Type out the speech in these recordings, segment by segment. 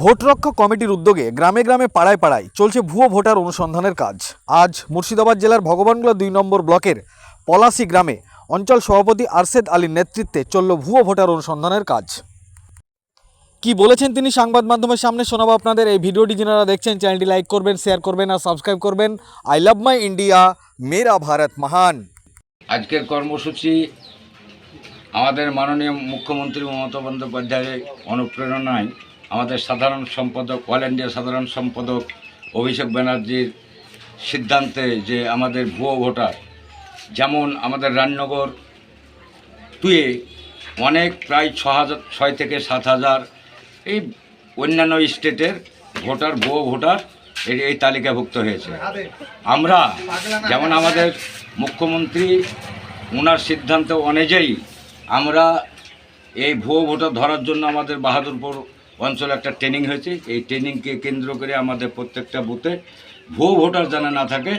ভোটরক্ষক কমিটির উদ্যোগে গ্রামে গ্রামে পাড়ায় পাড়ায় চলছে ভুয়ো ভোটার অনুসন্ধানের কাজ। আজ মুর্শিদাবাদ জেলার ভগবানগোলা দুই নম্বর ব্লকের পলাশি গ্রামে অঞ্চল সভাপতি আরশেদ আলীর নেতৃত্বে চলল ভুয়ো ভোটার অনুসন্ধানের কাজ। কি বলেছেন তিনি সংবাদ মাধ্যমের সামনে শোনাবো আপনাদের। এই ভিডিওটি যারা দেখছেন, চ্যানেলটি লাইক করবেন, শেয়ার করবেন আর সাবস্ক্রাইব করবেন। আই লাভ মাই ইন্ডিয়া, মেরা ভারত মহান। আজকের কর্মসূচি আমাদের মাননীয় মুখ্যমন্ত্রী মমতা বন্দ্যোপাধ্যায়ের অনুপ্রেরণায় আমাদের সাধারণ সম্পাদক অল ইন্ডিয়া সাধারণ সম্পাদক অভিষেক ব্যানার্জির সিদ্ধান্তে যে আমাদের ভুয়ো ভোটার, যেমন আমাদের রাজনগর টুয়ে অনেক প্রায় ছ হাজার, ছয় থেকে সাত হাজার এই অন্যান্য স্টেটের ভোটার, ভুয়ো ভোটার এই এই তালিকাভুক্ত হয়েছে। আমরা যেমন আমাদের মুখ্যমন্ত্রী ওনার সিদ্ধান্ত অনুযায়ী আমরা এই ভুয়ো ভোটার ধরার জন্য আমাদের বাহাদুরপুর অঞ্চলে একটা ট্রেনিং হয়েছে এই ট্রেনিংকে কেন্দ্র করে আমাদের প্রত্যেকটা বুথে ভুয়ো ভোটার যেন না থাকে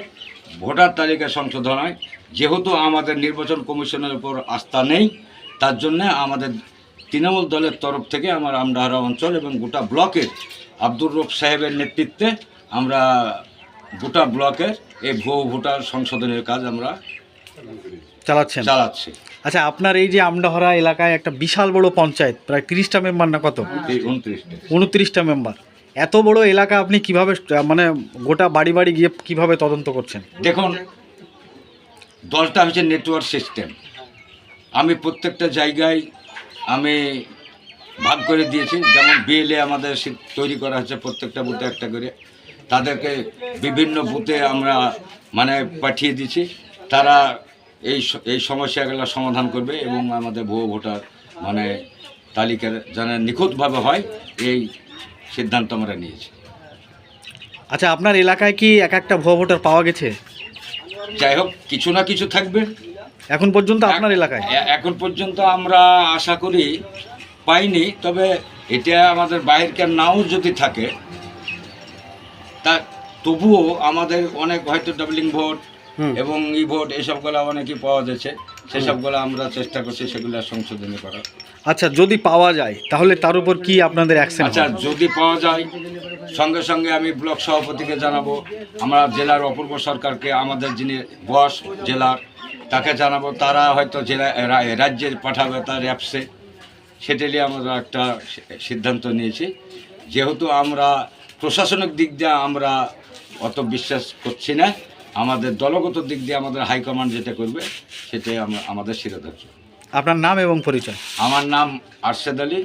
ভোটার তালিকা সংশোধন হয়। যেহেতু আমাদের নির্বাচন কমিশনের উপর আস্থা নেই তার জন্য আমাদের তৃণমূল দলের তরফ থেকে আমার আমডাহারা অঞ্চল এবং গোটা ব্লকের আব্দুর রব সাহেবের নেতৃত্বে আমরা গোটা ব্লকের এই ভুয়ো ভোটার সংশোধনের কাজ আমরা চালাচ্ছি চালাচ্ছি। আচ্ছা আপনার এই যে আমডাহরা এলাকায় একটা বিশাল বড় পঞ্চায়েত প্রায় তিরিশটা মেম্বার না কত? উনত্রিশটা মেম্বার। এত বড় এলাকা আপনি কীভাবে মানে গোটা বাড়ি বাড়ি গিয়ে কীভাবে তদন্ত করছেন? দেখুন দলটা হচ্ছে নেটওয়ার্ক সিস্টেম। আমি প্রত্যেকটা জায়গায় আমি ভাগ করে দিয়েছি। যেমন বিএলএ আমাদের সি- তৈরি করা হচ্ছে প্রত্যেকটা বুথে একটা করে। তাদেরকে বিভিন্ন বুথে আমরা মানে পাঠিয়ে দিচ্ছি তারা এই এই সমস্যাগুলো সমাধান করবে এবং আমাদের ভুয়ো ভোটার মানে তালিকার যেন নিখুঁতভাবে হয় এই সিদ্ধান্ত আমরা নিয়েছি। আচ্ছা আপনার এলাকায় কি এক একটা ভুয়ো ভোটার পাওয়া গেছে? যাই হোক কিছু না কিছু থাকবে। এখন পর্যন্ত আপনার এলাকায়? এখন পর্যন্ত আমরা আশা করি পাইনি তবে এটা আমাদের বাইরের নাও যদি থাকে তা তবুও আমাদের অনেক হয়তো ডাবলিং ভোট। এবং ই ভোট এসবগুলো অনেকই পাওয়া যাচ্ছে। সেসবগুলো আমরা চেষ্টা করছি সেগুলো সংশোধনী করার। আচ্ছা যদি পাওয়া যায় তাহলে তার উপর কি আপনাদের অ্যাকশন আচ্ছা যদি পাওয়া যায় সঙ্গে সঙ্গে আমি ব্লক সভাপতিকে জানাব। আমরা জেলার অপূর্ব সরকারকে আমাদের যিনি বস জেলার তাকে জানাব। তারা হয়তো জেলা রাজ্যে পাঠাবে তার অ্যাপসে। সেটা নিয়ে আমরা একটা সিদ্ধান্ত নিয়েছি। যেহেতু আমরা প্রশাসনিক দিক দিয়ে আমরা অত বিশ্বাস করছি না আমাদের দলগত দিক দিয়ে আমাদের হাইকমান্ড যেটা করবে সেটাই আমরা আমাদের শিরোধার্য। আপনার নাম এবং পরিচয়? আমার নাম আরশেদ আলী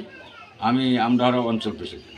আমি আমডাহরা অঞ্চল প্রেসিডেন্ট